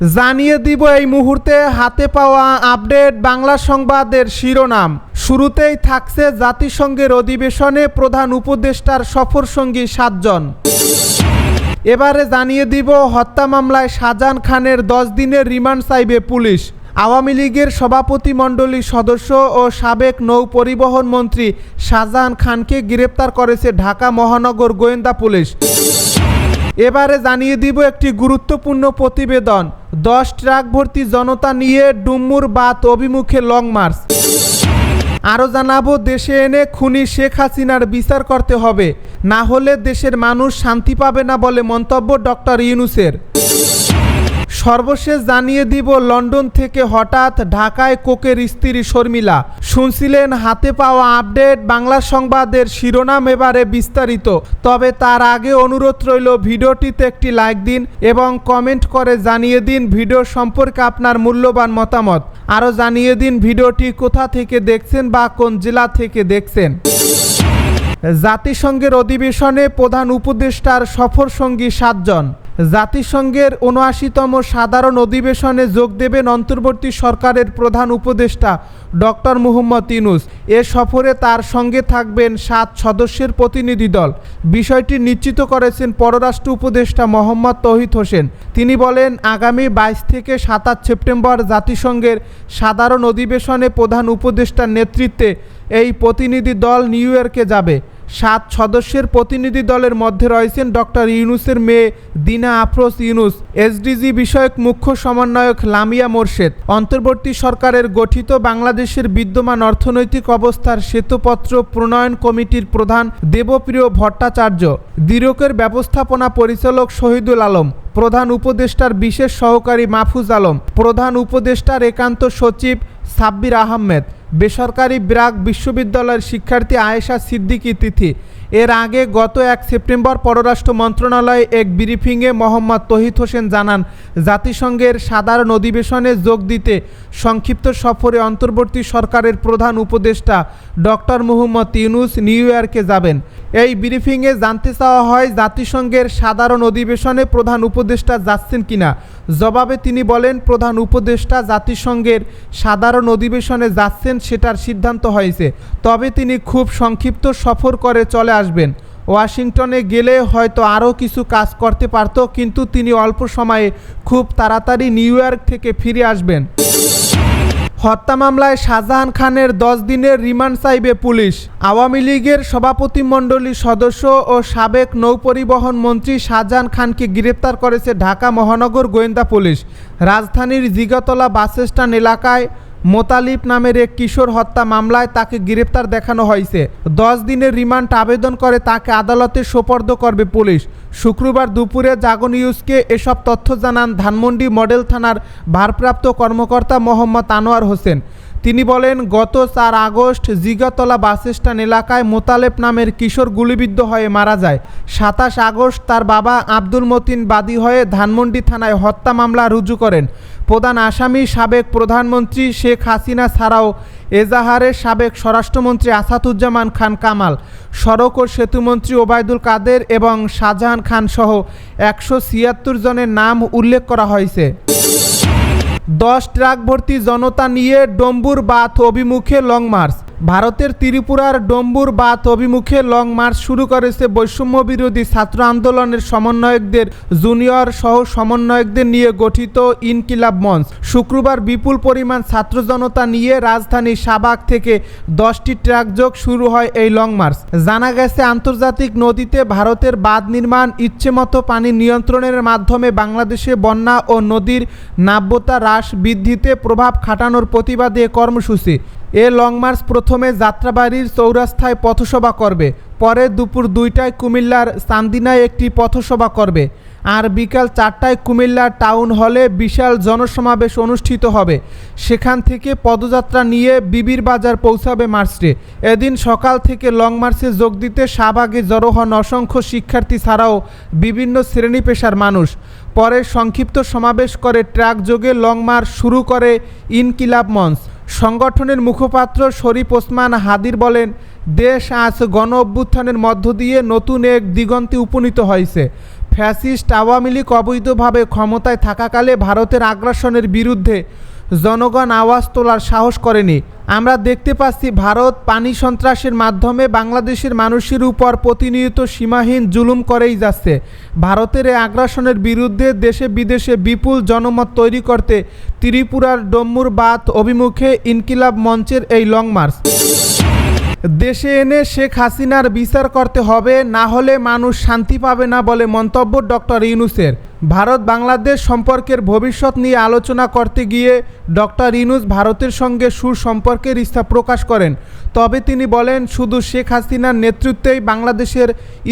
জানিয়ে দিব এই মুহূর্তে হাতে পাওয়া আপডেট বাংলা সংবাদের শিরোনাম। শুরুতেই থাকছে জাতিসংঘের অধিবেশনে প্রধান উপদেষ্টার সফরসঙ্গী সাতজন। এবারে জানিয়ে দিব হত্যা মামলায় শাহজাহান খানের দশ দিনের রিমান্ড চাইবে পুলিশ। আওয়ামী লীগের সভাপতি মণ্ডলীর সদস্য ও সাবেক নৌ পরিবহন মন্ত্রী শাহজাহান খানকে গ্রেপ্তার করেছে ঢাকা মহানগর গোয়েন্দা পুলিশ। এবারে জানিয়ে দিব একটি গুরুত্বপূর্ণ প্রতিবেদন। দশ ট্রাক ভর্তি জনতা নিয়ে ডুম্মুর বাত অভিমুখে লং মার্চ। আরও জানাব, দেশে এনে খুনি শেখ হাসিনার বিচার করতে হবে। না হলে দেশের মানুষ শান্তি পাবে না বলে মন্তব্য ডক্টর ইউনুসের। সর্বশেষ জানিয়ে দিব, লন্ডন থেকে হঠাৎ ঢাকায় কোকের স্ত্রী শর্মিলা। শুনছিলেন, হাতে পাওয়া আপডেট, বাংলা সংবাদের শিরোনাম এবারে বিস্তারিত। তবে তার আগে অনুরোধ রইল, ভিডিওটিতে একটি লাইক দিন এবং কমেন্ট করে জানিয়ে দিন ভিডিও সম্পর্কে আপনার মূল্যবান মতামত। আরও জানিয়ে দিন ভিডিওটি কোথা থেকে দেখছেন বা কোন জেলা থেকে দেখছেন। জাতিসংঘের অধিবেশনে প্রধান উপদেষ্টার সফরসঙ্গী সাতজন। জাতিসংঘের উনআশিতম সাধারণ অধিবেশনে যোগ দেবেন অন্তর্বর্তী সরকারের প্রধান উপদেষ্টা ডক্টর মুহম্মদ ইনুস এ সফরে তার সঙ্গে থাকবেন সাত সদস্যের প্রতিনিধি দল। বিষয়টি নিশ্চিত করেছেন পররাষ্ট্র উপদেষ্টা মোহাম্মদ তহিদ হোসেন। তিনি বলেন, আগামী বাইশ থেকে সাতাশ সেপ্টেম্বর জাতিসংঘের সাধারণ অধিবেশনে প্রধান উপদেষ্টার নেতৃত্বে এই প্রতিনিধি দল নিউ ইয়র্কে যাবে। সাত সদস্যের প্রতিনিধি দলের মধ্যে রয়েছেন ডক্টর ইউনুসের মেয়ে দিনা আফরোজ ইউনুস, এসডিজি বিষয়ক মুখ্য সমন্বয়ক লামিয়া মোর্শেদ। অন্তর্বর্তী সরকারের গঠিত বাংলাদেশের বিদ্যমান অর্থনৈতিক অবস্থার শ্বেতপত্র প্রণয়ন কমিটির প্রধান দেবপ্রিয় ভট্টাচার্য, দিরকের ব্যবস্থাপনা পরিচালক শহীদুল আলম, প্রধান উপদেষ্টার বিশেষ সহকারী মাহফুজ আলম, প্রধান উপদেষ্টার একান্ত সচিব সাব্বির আহমেদ। বেসরকারি ব্রাক বিশ্ববিদ্যালয়ের শিক্ষার্থী আয়েশা সিদ্দিকী তিথি। এর আগে গত এক সেপ্টেম্বর পররাষ্ট্র মন্ত্রণালয়ে এক ব্রিফিংয়ে মোহাম্মদ তহিদ হোসেন জানান, জাতিসংঘের সাধারণ অধিবেশনে যোগ দিতে সংক্ষিপ্ত সফরে অন্তর্বর্তী সরকারের প্রধান উপদেষ্টা ডক্টর মুহম্মদ ইউনুস নিউ ইয়র্কে যাবেন। এই ব্রিফিংয়ে জানতে চাওয়া হয়, জাতিসংঘের সাধারণ অধিবেশনে প্রধান উপদেষ্টা যাচ্ছেন কিনা। জবাবে তিনি বলেন, প্রধান উপদেষ্টা জাতিসংঘের সাধারণ অধিবেশনে যাচ্ছেন সেটার সিদ্ধান্ত হয়েছে। তবে তিনি খুব সংক্ষিপ্ত সফর করে চলে আসবেন। ওয়াশিংটনে গেলে হয়তো আরও কিছু কাজ করতে পারত, কিন্তু তিনি অল্প সময়ে খুব তাড়াতাড়ি নিউ ইয়র্ক থেকে ফিরে আসবেন। হত্যা মামলায় শাহজাহান খানের দশ দিনের রিমান্ড চাইবে পুলিশ। আওয়ামী লীগের সভাপতিমণ্ডলীর সদস্য ও সাবেক নৌপরিবহন মন্ত্রী শাহজাহান খানকে গ্রেপ্তার করেছে ঢাকা মহানগর গোয়েন্দা পুলিশ। রাজধানীর জিগাতলা বাসস্ট্যান্ড এলাকায় মোতালিব নামের এক কিশোর হত্যা মামলায় তাকে গ্রেপ্তার দেখানো হয়েছে। দশ দিনের রিমান্ড আবেদন করে তাকে আদালতে সোপর্দ করবে পুলিশ। শুক্রবার দুপুরে জাগো নিউজকে এসব তথ্য জানান ধানমন্ডি মডেল থানার ভারপ্রাপ্ত কর্মকর্তা মোহাম্মদ আনোয়ার হোসেন। তিনি বলেন, গত চার আগস্ট জিগাতলা বাসস্ট্যান্ড এলাকায় মোতালেব নামের কিশোর গুলিবিদ্ধ হয়ে মারা যায়। সাতাশ আগস্ট তার বাবা আব্দুল মতিন বাদী হয়ে ধানমন্ডি থানায় হত্যা মামলা রুজু করেন। প্রধান আসামি সাবেক প্রধানমন্ত্রী শেখ হাসিনা ছাড়াও এজাহারের সাবেক স্বরাষ্ট্রমন্ত্রী আসাদুজ্জামান খান কামাল, সড়ক ও সেতুমন্ত্রী ওবায়দুল কাদের এবং শাহজাহান খান সহ একশো ছিয়াত্তর জনের নাম উল্লেখ করা হয়েছে। দশ ট্রাক ভর্তি জনতা নিয়ে ডম্বুর বাথ অভিমুখে লং মার্চ। ভারতের ত্রিপুরার ডম্বুর বাথ অভিমুখে লং মার্চ শুরু করেছে বৈষম্য বিরোধী ছাত্র আন্দোলনের সমন্বয়কদের, জুনিয়র সহ সমন্বয়কদের নিয়ে গঠিত ইনকিলাব মঞ্চ। শুক্রবার বিপুল পরিমাণ ছাত্র জনতা নিয়ে রাজধানী শাবাগ থেকে দশটি ট্রাক যোগ শুরু হয় এই লং মার্চ। জানা গেছে, আন্তর্জাতিক নদীতে ভারতের বাঁধ নির্মাণ ইচ্ছেমতো পানি নিয়ন্ত্রণের মাধ্যমে বাংলাদেশে বন্যা ও নদীর নাব্যতা হ্রাস বৃদ্ধিতে প্রভাব খাটানোর প্রতিবাদে কর্মসূচি। এ লং মার্চ প্রথমে যাত্রাবাড়ির চৌরাস্তায় পথসভা করবে। পরে দুপুর দুইটায় কুমিল্লার চান্দিনায় একটি পথসভা করবে। আর বিকাল চারটায় কুমিল্লার টাউন হলে বিশাল জনসমাবেশ অনুষ্ঠিত হবে। সেখান থেকে পদযাত্রা নিয়ে বিবির বাজার পৌঁছাবে মার্চে। এদিন সকাল থেকে লং মার্চে যোগ দিতে শাহবাগে জড়ো হন অসংখ্য শিক্ষার্থী ছাড়াও বিভিন্ন শ্রেণি পেশার মানুষ। পরে সংক্ষিপ্ত সমাবেশ করে ট্রাক যোগে লং মার্চ শুরু করে ইনকিলাব মঞ্চ। সংগঠনের মুখপাত্র শরীফ ওসমান হাদির বলেন, দেশ আজ গণ অভ্যুত্থানের মধ্য দিয়ে নতুন এক দিগন্তে উপনীত হয়েছে। ফ্যাসিস্ট আওয়ামী লীগ অবৈধভাবে ক্ষমতায় থাকাকালে ভারতের আগ্রাসনের বিরুদ্ধে জনগণ আওয়াজ তোলার সাহস করেনি। আমরা দেখতে পাচ্ছি ভারত পানি সন্ত্রাসের মাধ্যমে বাংলাদেশের মানুষের উপর প্রতিনিয়ত সীমাহীন জুলুম করেই যাচ্ছে। ভারতের এই আগ্রাসনের বিরুদ্ধে দেশে বিদেশে বিপুল জনমত তৈরি করতে ত্রিপুরার ডম্মুর বাত অভিমুখে ইনকিলাব মঞ্চের এই লং মার্চ। দেশে এনে শেখ হাসিনার বিচার করতে হবে, না হলে মানুষ শান্তি পাবে না বলে মন্তব্য ডক্টর ইউনুসের। ভারত বাংলাদেশ সম্পর্কের ভবিষ্যৎ নিয়ে আলোচনা করতে গিয়ে ডক্টর ইউনুস ভারতের সঙ্গে সুসম্পর্কের ইচ্ছা প্রকাশ করেন। তবে তিনি বলেন, শুধু শেখ হাসিনার নেতৃত্বেই বাংলাদেশের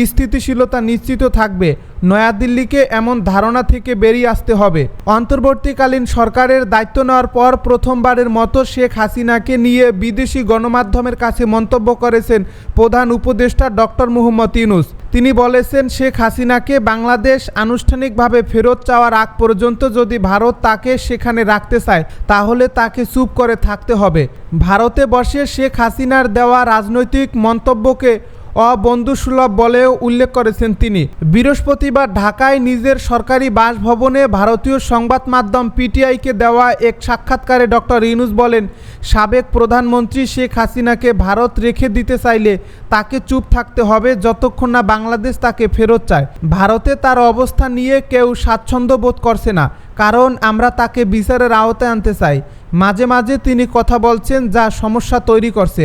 স্থিতিশীলতা নিশ্চিত থাকবে। নয়াদিল্লিকে এমন ধারণা থেকে বেরিয়ে আসতে হবে। অন্তর্বর্তীকালীন সরকারের দায়িত্ব নেওয়ার পর প্রথমবারের মতো শেখ হাসিনাকে নিয়ে বিদেশি গণমাধ্যমের কাছে মন্তব্য করেছেন প্রধান উপদেষ্টা ডক্টর মুহম্মদ ইউনুস তিনি বলেছেন, শেখ হাসিনাকে বাংলাদেশ আনুষ্ঠানিকভাবে ফেরত চাওয়ার আগ পর্যন্ত যদি ভারত তাকে সেখানে রাখতে চায়, তাহলে তাকে চুপ করে থাকতে হবে। ভারতে বসে শেখ হাসিনার দেওয়া রাজনৈতিক মন্তব্যকে অবন্ধুসুলভ বলেও উল্লেখ করেছেন তিনি। বৃহস্পতিবার ঢাকায় নিজের সরকারি বাসভবনে ভারতীয় সংবাদ মাধ্যম পিটিআইকে দেওয়া এক সাক্ষাৎকারে ডক্টর ইউনুস বলেন, সাবেক প্রধানমন্ত্রী শেখ হাসিনাকে ভারত রেখে দিতে চাইলে তাকে চুপ থাকতে হবে যতক্ষণ না বাংলাদেশ তাকে ফেরত চায়। ভারতে তার অবস্থা নিয়ে কেউ স্বাচ্ছন্দ্য বোধ করছে না, কারণ আমরা তাকে বিচারের আওতায় আনতে চাই। মাঝে মাঝে তিনি কথা বলছেন, যা সমস্যা তৈরি করছে।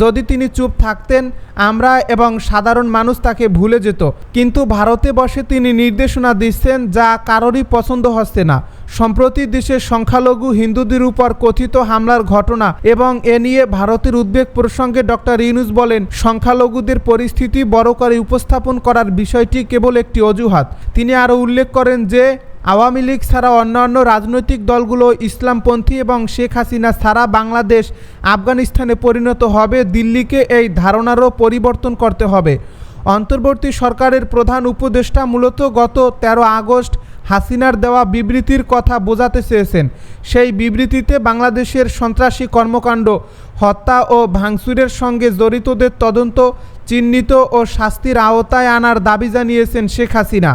যদি তিনি চুপ থাকতেন, আমরা এবং সাধারণ মানুষ তাকে ভুলে যেত। কিন্তু ভারতে বসে তিনি নির্দেশনা দিচ্ছেন, যা কারোরই পছন্দ হচ্ছে না। সম্প্রতি দেশের সংখ্যালঘু হিন্দুদের উপর কথিত হামলার ঘটনা এবং এ নিয়ে ভারতের উদ্বেগ প্রসঙ্গে ডক্টর ইউনুস বলেন, সংখ্যালঘুদের পরিস্থিতি বড় করে উপস্থাপন করার বিষয়টি কেবল একটি অজুহাত। তিনি আরও উল্লেখ করেন যে আওয়ামী লীগ ছাড়া অন্যান্য রাজনৈতিক দলগুলো ইসলামপন্থী এবং শেখ হাসিনা ছাড়া বাংলাদেশ আফগানিস্তানে পরিণত হবে, দিল্লিকে এই ধারণারও পরিবর্তন করতে হবে। অন্তর্বর্তী সরকারের প্রধান উপদেষ্টা মূলত গত ১৩ আগস্ট হাসিনার দেওয়া বিবৃতির কথা বোঝাতে চেয়েছেন। সেই বিবৃতিতে বাংলাদেশের সন্ত্রাসী কর্মকাণ্ড, হত্যা ও ভাঙচুরের সঙ্গে জড়িতদের তদন্ত, চিহ্নিত ও শাস্তির আওতায় আনার দাবি জানিয়েছেন শেখ হাসিনা।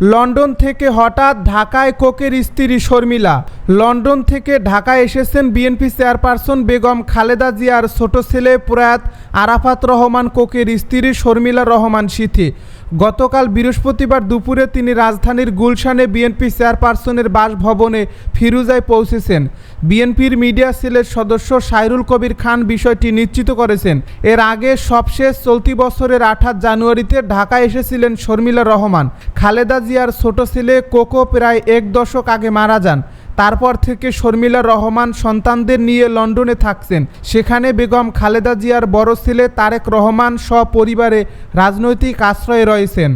লন্ডন থেকে হঠাৎ ঢাকায় কোকের স্ত্রী শর্মিলা। লন্ডন থেকে ঢাকায় এসেছেন বিএনপি চেয়ারপারসন বেগম খালেদা জিয়ার ছোট ছেলে প্রয়াত আরাফাত রহমান কোকের স্ত্রী শর্মিলা রহমান সিথি। গতকাল বৃহস্পতিবার দুপুরে তিনি রাজধানীর গুলশানে বিএনপি চেয়ারপারসনের বাসভবনে ফিরুজায় পৌঁছেছেন। বিএনপির মিডিয়া সেলের সদস্য সাইরুল কবির খান বিষয়টি নিশ্চিত করেছেন। এর আগে সবশেষ চলতি বছরের আঠাশ জানুয়ারিতে ঢাকায় এসেছিলেন শর্মিলা রহমান। খালেদা জিয়ার ছোট ছেলে কোকো প্রায় এক দশক আগে মারা যান। তারপর থেকে শর্মিলা রহমান সন্তানদের নিয়ে লন্ডনে থাকছেন। সেখানে বেগম খালেদা জিয়ার বড় ছেলে তারেক রহমান সপরিবারে রাজনৈতিক আশ্রয়ে রয়েছেন।